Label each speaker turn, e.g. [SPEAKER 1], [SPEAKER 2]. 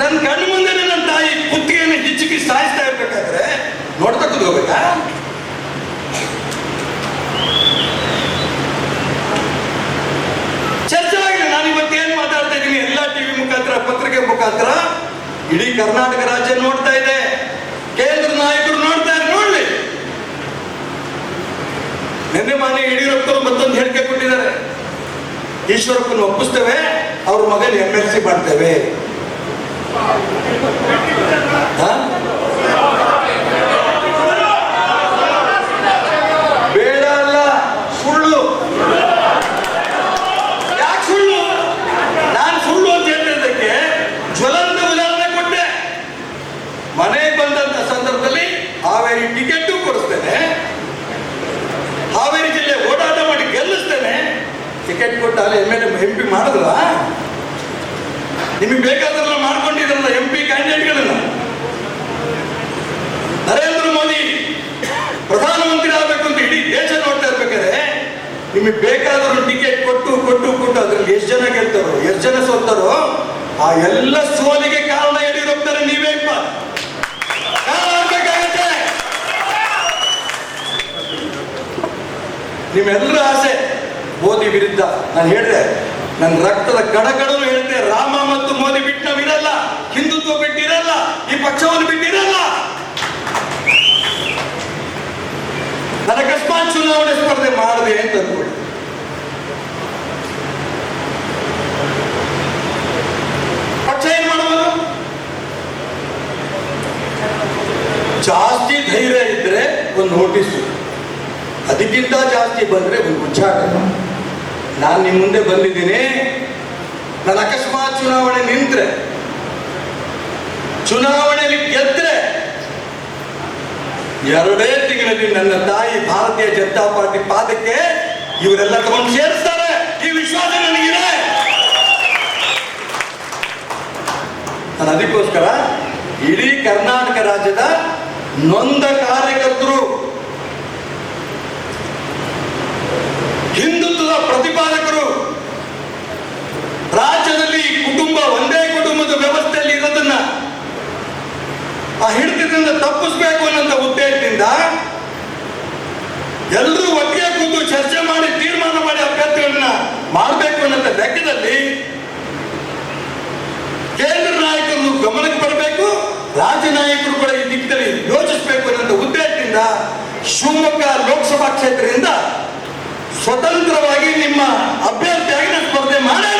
[SPEAKER 1] ನನ್ನ ಕಣ್ಣು ಮುಂದೆ ನನ್ನ ತಾಯಿ ಕುತ್ತಿಗೆಯನ್ನು ಹಿಚ್ಚಿಕ್ಕಿ ಸಾಯಿಸ್ತಾ ಇರ್ಬೇಕಾದ್ರೆ ನೋಡ್ತಾ ಹೋಗುತ್ತಾ ಚರ್ಚೆ ನಾನು ಇವತ್ತು ಏನ್ ಮಾತಾಡ್ತಾ ಇದ್ದೀನಿ? ಎಲ್ಲ ಟಿವಿ ಮುಖಾಂತರ, ಪತ್ರಿಕೆ ಮುಖಾಂತರ, ಇಡೀ ಕರ್ನಾಟಕ ರಾಜ್ಯ ನೋಡ್ತಾ ಇದೆ. ಕೇಂದ್ರ ನಾಯಕರು ನೋಡ್ತಾ ಇದ್ದಾರೆ. ನೋಡ್ಲಿ. ನಿನ್ನೆ ಮಾನ್ಯ ಯಡಿಯೂರಪ್ಪರು ಮತ್ತೊಂದು ಹೇಳಿಕೆ ಕೊಟ್ಟಿದ್ದಾರೆ. ಈಶ್ವರಪ್ಪನ ಒಪ್ಪಿಸ್ತೇವೆ, ಅವ್ರ ಮಗನ ಎಂ ಎಲ್ ಸಿ ಮಾಡ್ತೇವೆ? ಬೇಡ ಅಲ್ಲ, ಸುಳ್ಳು. ಯಾಕೆ ಸುಳ್ಳು? ನಾನು ಸುಳ್ಳು ಅಂತ ಹೇಳ್ತಿದ್ದಕ್ಕೆ ಜ್ವಲಂತ ಉದಾಹರಣೆ ಕೊಟ್ಟೆ. ಮನೆಗೆ ಬಂದಂತ ಸಂದರ್ಭದಲ್ಲಿ ಹಾವೇರಿ ಟಿಕೆಟ್ ಕೊಡಿಸ್ತೇನೆ. ಹಾವೇರಿ ಜಿಲ್ಲೆ ಓಡಾಟ ಮಾಡಿ ಗೆಲ್ಲಿಸ್ತೇನೆ. ಟಿಕೆಟ್ ಕೊಟ್ಟು ಅಲ್ಲಿ ಎಂ ಎಲ್ ಎಂ ಪಿ ಮಾಡಿದ್ರ? ನಿಮಗೆ ಮಾಡ್ಕೊಂಡಿದ್ರಲ್ಲ ಎಂ ಪಿ ನರೇಂದ್ರ ಮೋದಿ ಪ್ರಧಾನಮಂತ್ರಿ ಆಗಬೇಕು ಅಂತ ಇಡೀ ದೇಶ ನೋಡ್ತಾ ಇರ್ಬೇಕಾದ್ರೆ ನಿಮಗೆ ಬೇಕಾದವರು ಟಿಕೆಟ್ ಕೊಟ್ಟು ಕೊಟ್ಟು ಕೊಟ್ಟು ಅದ್ರಲ್ಲಿ ಎಷ್ಟು ಜನ ಗೆಲ್ತಾರೋ, ಎಷ್ಟು ಜನ ಸೋತಾರೋ ಆ ಎಲ್ಲ ಸೋಲಿಗೆ ಕಾರಣ ಯಡಿಯೂರಪ್ಪನವರೇ ನೀವೇ. ನಿಮ್ಮೆಲ್ಲರ ಆಸೆ ಮೋದಿ ವಿರುದ್ಧ. ನಾನು ಹೇಳಿದೆ ನನ್ನ ರಕ್ತದ ಕಡಗಡಲು ಹೇಳುತ್ತೆ ರಾಮ ಮತ್ತು ಮೋದಿ ಬಿಟ್ಟು ನಾವಿರಲ್ಲ ಹಿಂದುತ್ವ ಬಿಟ್ಟಿರಲ್ಲ, ಈ ಪಕ್ಷವನ್ನು ಬಿಟ್ಟಿರಲ್ಲ. ನನ್ನ ಅಕಸ್ಮಾತ್ ಚುನಾವಣೆ ಸ್ಪರ್ಧೆ ಮಾಡಿದೆ ಅಂತ ಅನ್ಕೊಳ್ಳಿ ಪಕ್ಷ ಏನ್ ಮಾಡಬಹುದು ಜಾಸ್ತಿ ಧೈರ್ಯ ಇದ್ರೆ ಒಂದು ನೋಟಿಸು. ಅದಕ್ಕಿಂತ ಜಾಸ್ತಿ ಬಂದ್ರೆ ಒಂದು ಉಚ್ಚಾಟನೆ. ನಾನು ನಿಮ್ಮ ಮುಂದೆ ಬಂದಿದ್ದೀನಿ. ನಾನು ಅಕಸ್ಮಾತ್ ಚುನಾವಣೆ ನಿಂತರೆ ಚುನಾವಣೆಯಲ್ಲಿ ಗೆದ್ರೆ ಎರಡೇ ತಿಂಗಳಲ್ಲಿ ನನ್ನ ತಾಯಿ ಭಾರತೀಯ ಜನತಾ ಪಾರ್ಟಿ ಪಾದಕ್ಕೆ ಇವರೆಲ್ಲ ತಗೊಂಡು ಸೇರಿಸ್ತಾರೆ. ಈ ವಿಶ್ವಾಸ ನನಗಿದೆ. ನಾನು ಅದಕ್ಕೋಸ್ಕರ ಇಡೀ ಕರ್ನಾಟಕ ರಾಜ್ಯದ ನೊಂದ ಕಾರ್ಯಕರ್ತರು ಆ ಹಿಡಿತದಿಂದ ತಪ್ಪಿಸ್ಬೇಕು ಅನ್ನೋ ಉದ್ದೇಶದಿಂದ ಎಲ್ಲರೂ ಒಟ್ಟಿಗೆ ಕೂತು ಚರ್ಚೆ ಮಾಡಿ ತೀರ್ಮಾನ ಮಾಡಿ ಅಭ್ಯರ್ಥಿಗಳನ್ನ ಮಾಡಬೇಕು ಅನ್ನೋ ಲೆಕ್ಕದಲ್ಲಿ ಕೇಂದ್ರ ನಾಯಕರು ಗಮನಕ್ಕೆ ಬರಬೇಕು, ರಾಜ್ಯ ನಾಯಕರು ಕೂಡ ಈ ದಿಕ್ಕಿನಲ್ಲಿ ಯೋಚಿಸಬೇಕು ಅನ್ನೋ ಉದ್ದೇಶದಿಂದ ಶಿವಮೊಗ್ಗ ಲೋಕಸಭಾ ಕ್ಷೇತ್ರದಿಂದ ಸ್ವತಂತ್ರವಾಗಿ ನಿಮ್ಮ ಅಭ್ಯರ್ಥಿಯಾಗಿ ನಾನು ಸ್ಪರ್ಧೆ ಮಾಡೇ